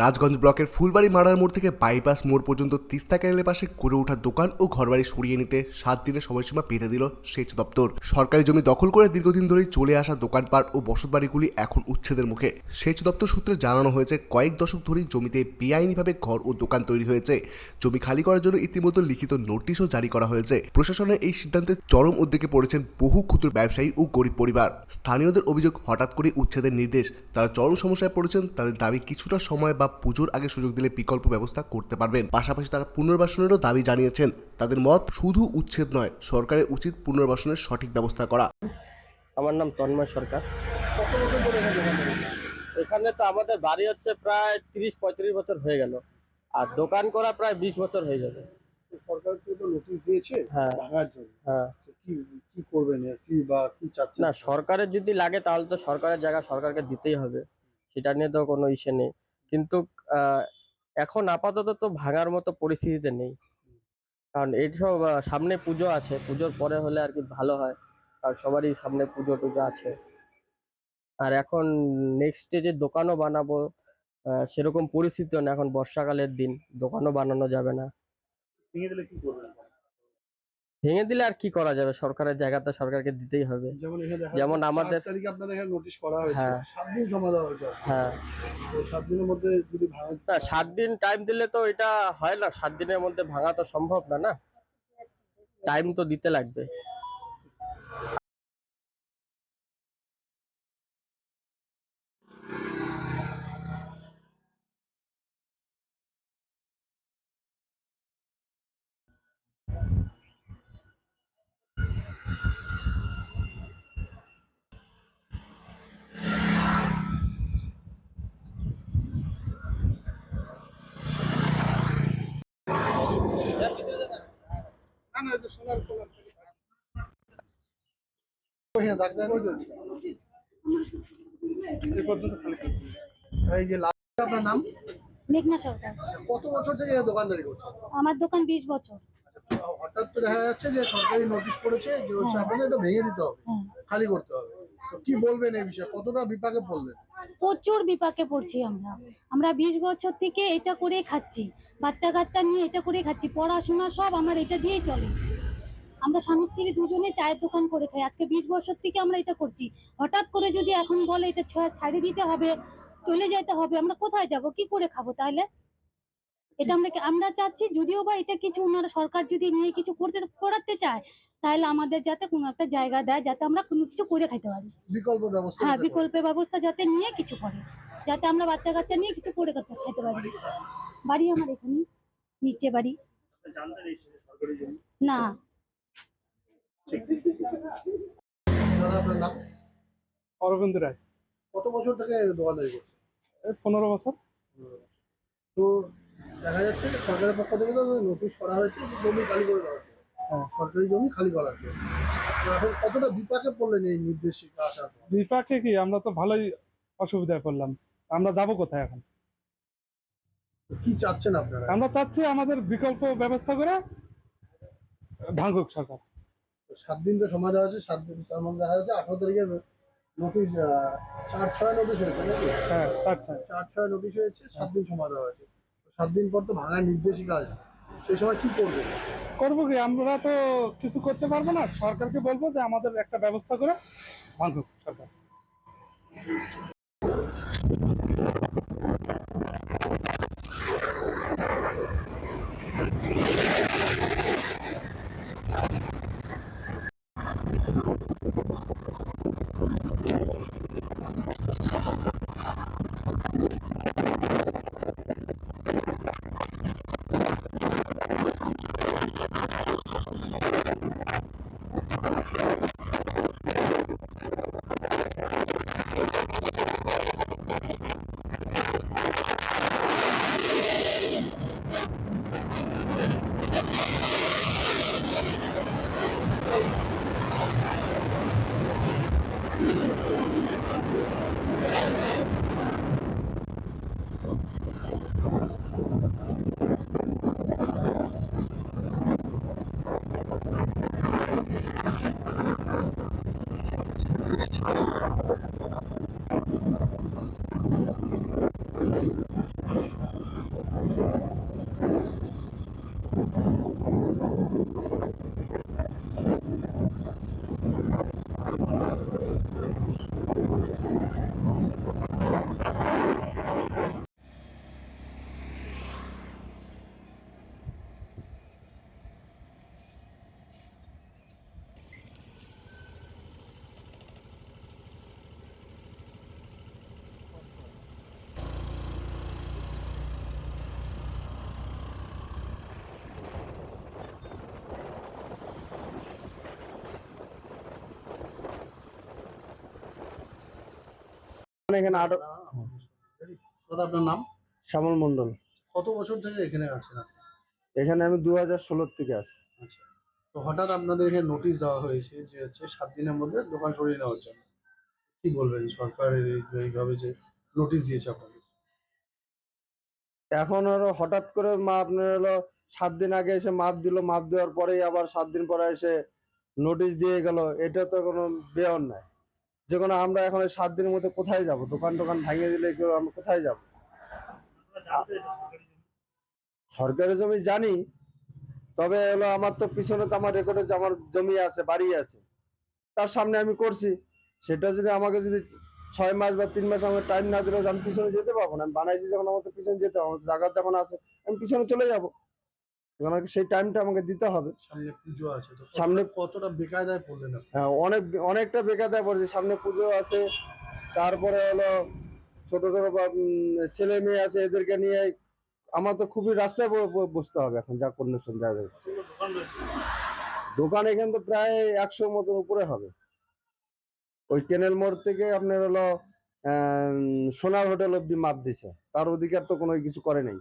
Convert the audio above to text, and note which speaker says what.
Speaker 1: রাজগঞ্জ ব্লকের ফুলবাড়ি মারার মোড় থেকে বাইপাস মোড় পর্যন্ত তিস্তা ক্যানেলের পাশে গড়ে ওঠা দোকান ও ঘরবাড়ি সরিয়ে নিতে সাত দিনের সময়সীমা বেঁধে দিল সেচ দপ্তর। সরকারি জমি দখল করে দীর্ঘদিন ধরেই চলে আসা দোকানপাট ও বসতবাড়িগুলি এখন উচ্ছেদের মুখে। সেচ দপ্তর সূত্রে জানানো হয়েছে, কয়েক দশক ধরেই জমিতে বেআইনিভাবে ঘর ও দোকান তৈরি হয়েছে। জমি খালি করার জন্য ইতিমধ্যে লিখিত নোটিশও জারি করা হয়েছে। প্রশাসনের এই সিদ্ধান্তে চরম উদ্যোগে পড়েছেন বহু ক্ষুদ্র ব্যবসায়ী ও গরিব পরিবার। স্থানীয়দের অভিযোগ হঠাৎ করে উচ্ছেদের নির্দেশ। তারা চরম সমস্যায় পড়েছেন, তাদের দাবি কিছুটা সময় বা পুজোর আগে সুযোগ দিলে বিকল্প ব্যবস্থা করতে পারবেন। পাশাপাশি তারা পুনর্বাসনেরও দাবি জানিয়েছেন তাদের মত শুধু উচ্ছেদ নয় সরকারের উচিত পুনর্বাসনের সঠিক ব্যবস্থা করা।
Speaker 2: আমার নাম তন্ময় সরকার। এখানে তো আমাদের বাড়ি হচ্ছে প্রায় তিরিশ পঁয়ত্রিশ বছর হয়ে গেল। আর দোকান করা প্রায় বিশ বছর হয়ে যাবে।
Speaker 3: সরকার তো নোটিশ দিয়েছে
Speaker 2: হ্যাঁ।
Speaker 3: ভাঙার জন্য?
Speaker 2: হ্যাঁ।
Speaker 3: কি কি করবেন কি বা কি চাচ্ছেন?
Speaker 2: না সরকারের যদি লাগে তাহলে তো সরকারের জায়গা সরকারকে দিতেই হবে। সেটা নিয়ে তো কোনো ইসে নেই। কিন্তু এখন আপাতত তো ভাঙার মতো পরিস্থিতিতে নেই। কারণ আহ, সামনে পুজো আছে পুজোর পরে হলে আর কি ভালো হয়। কারণ সবারই সামনে পুজো টুজো আছে। আর এখন নেক্সট যে দোকানও বানাবো সেরকম পরিস্থিতিও না। এখন বর্ষাকালের দিন দোকানও বানানো যাবে না।
Speaker 3: ভেঙে দিলে কি করবেন?
Speaker 2: ভেঙে দিলে আর কি করা যাবে? সরকারের জায়গাটা সরকারকে দিতেই হবে।
Speaker 3: যেমন
Speaker 2: আমাদের-
Speaker 3: তারিখে আপনাদের নোটিশ করা হয়েছে।
Speaker 2: হ্যাঁ।
Speaker 3: সাত দিন জমা দেওয়া হয়েছে।
Speaker 2: হ্যাঁ।
Speaker 3: সাত দিনের মধ্যে যদি ভাঙা
Speaker 2: সাত দিন টাইম দিলে তো এটা হয় না। সাত দিনের মধ্যে ভাঙা তো সম্ভব না না? টাইম তো দিতে লাগবে।
Speaker 3: এই যে আপনার নাম?
Speaker 4: মেঘনা সরকার।
Speaker 3: কত বছর থেকে দোকানদারি করছেন?
Speaker 4: আমার দোকান বিশ বছর।
Speaker 3: হঠাৎ তো দেখা যাচ্ছে যে সরকারি নোটিশ পড়েছে যে হচ্ছে আপনাদের এটা ভেঙে দিতে হবে
Speaker 4: হ্যাঁ।
Speaker 3: খালি করতে হবে। তো কি বলবেন এই বিষয়ে? কতটা বিপাকে পড়লেন?
Speaker 4: প্রচুর বিপাকে পড়ছি আমরা। আমরা বিশ বছর থেকে এটা করে খাচ্ছি। বাচ্চা কাচ্চা নিয়ে এটা করে খাচ্ছি। পড়াশোনা সব আমার এটা দিয়েই চলে। আমরা স্বামী স্ত্রী দুজনে চায়ের দোকান করে খাই। আজকে বিশ বছর থেকে আমরা এটা করছি। হঠাৎ করে যদি এখন বলে এটা ছাড়িয়ে দিতে হবে, চলে যেতে হবে, আমরা কোথায় যাব? কি করে খাব তাহলে? এটা আমরা আমরা চাচ্ছি যদিও বা এটা কিছু ওনারা সরকার যদি নিয়ে কিছু করতে করাতে চায় তাহলে আমাদের যাতে কোনো একটা জায়গা দেয় যাতে আমরা কোনো কিছু করে খাইতে পারি।
Speaker 3: বিকল্প ব্যবস্থা
Speaker 4: হ্যাঁ। বিকল্পের ব্যবস্থা যাতে নিয়ে কিছু করে যাতে আমরা বাচ্চা কাচ্চা নিয়ে কিছু করে করতে খেতে পারি। বাড়ি আমার এখানে নিচে বাড়ি। না।
Speaker 5: অরবিন্দ রায়।
Speaker 3: কত বছর থেকে দোকানদারি
Speaker 5: এই পনেরো বছর।
Speaker 3: তো দেখা যাচ্ছে সরকারের পক্ষ থেকে তো নোটিশ করা হয়েছে যে জমি খালি করে দেওয়া হচ্ছে।
Speaker 5: হ্যাঁ।
Speaker 3: সরকারি জমি খালি করা হচ্ছে। এখন কতটা বিপাকে পড়লেন এই নির্দেশিকা আসার
Speaker 5: বিপাকে কি? আমরা তো ভালোই অসুবিধায় পড়লাম আমরা যাব কোথায় এখন?
Speaker 3: কি চাচ্ছেন আপনারা?
Speaker 5: আমরা চাচ্ছি আমাদের বিকল্প ব্যবস্থা করে ভাঙুক সরকার।
Speaker 3: সাত দিন তো সময় দেওয়া হচ্ছে সাত দিন তার মধ্যে দেখা যাচ্ছে আঠারো তারিখের নোটিশ চার ছয় নোটিশ হয়েছে নাকি?
Speaker 5: হ্যাঁ চার চার
Speaker 3: চার ছয় নোটিশ হয়েছে সাত দিন সময় দেওয়া হয়েছে। সাত দিন পর তো ভাঙার নির্দেশিকা আসবে সেই সময় কি করবে?
Speaker 5: করব কি? আমরা তো কিছু করতে পারব না। সরকারকে বলব যে আমাদের একটা ব্যবস্থা করে ভাঙুক সরকার।
Speaker 6: এখানে আটক
Speaker 3: দাদা আপনার নাম?
Speaker 6: শ্যামল মন্ডল
Speaker 3: কত বছর থেকে এখানে আছেন আপনি?
Speaker 6: এখানে আমি দু হাজার ষোলোর থেকে আছি।
Speaker 3: আচ্ছা। তো হঠাৎ আপনাদের এখানে নোটিশ দেওয়া হয়েছে যে হচ্ছে সাত দিনের মধ্যে দোকান সরিয়ে নেওয়ার জন্য। কি বলবেন সরকারের এই- এইভাবে যে নোটিশ দিয়েছে আপনাদের
Speaker 6: এখন হলো হঠাৎ করে মা আপনার হলো সাত দিন আগে এসে মাপ দিল মাপ দেওয়ার পরেই আবার সাত দিন পরে এসে নোটিশ দিয়ে গেল। এটা তো কোনো বেয়ন নাই। যে কোনো আমরা এখন সাত দিনের মধ্যে কোথায় যাব? দোকান টোকান ভাঙিয়ে দিলে কেউ আমরা কোথায় যাব? সরকারি জমি জানি, তবে হলো আমার তো পিছনে তো আমার রেকর্ডে আমার জমি আছে, বাড়ি আছে। তার সামনে আমি করছি। সেটা যদি আমাকে যদি ছয় মাস বা তিন মাস আমাকে টাইম না দিলে আমি পিছনে যেতে পারব না, আমি বানাইছি যখন, আমার তো পিছনে যেতে আমার জায়গা যখন আছে, আমি পিছনে চলে যাব। তখন আমাকে সেই টাইমটা আমাকে দিতে হবে।
Speaker 3: সামনে পুজো আছে
Speaker 6: সামনে-
Speaker 3: কতটা বেকায়দায় পড়লেন
Speaker 6: হ্যাঁ অনেক অনেকটা বেকারদায় পড়েছে। সামনে পুজো আছে তারপরে হলো ছোট ছোট ছেলে মেয়ে আছে এদেরকে নিয়ে আমার তো খুবই রাস্তায় বসতে হবে এখন যা কন্ডিশন যা যাচ্ছে দোকান এখানে তো প্রায় একশো মতন উপরে হবে। ওই কেনেল মোড় থেকে আপনার হলো সোনার হোটেল অব্দি মাপ দিছে। তার অধিকার তো কোনো কিছু করে নাই।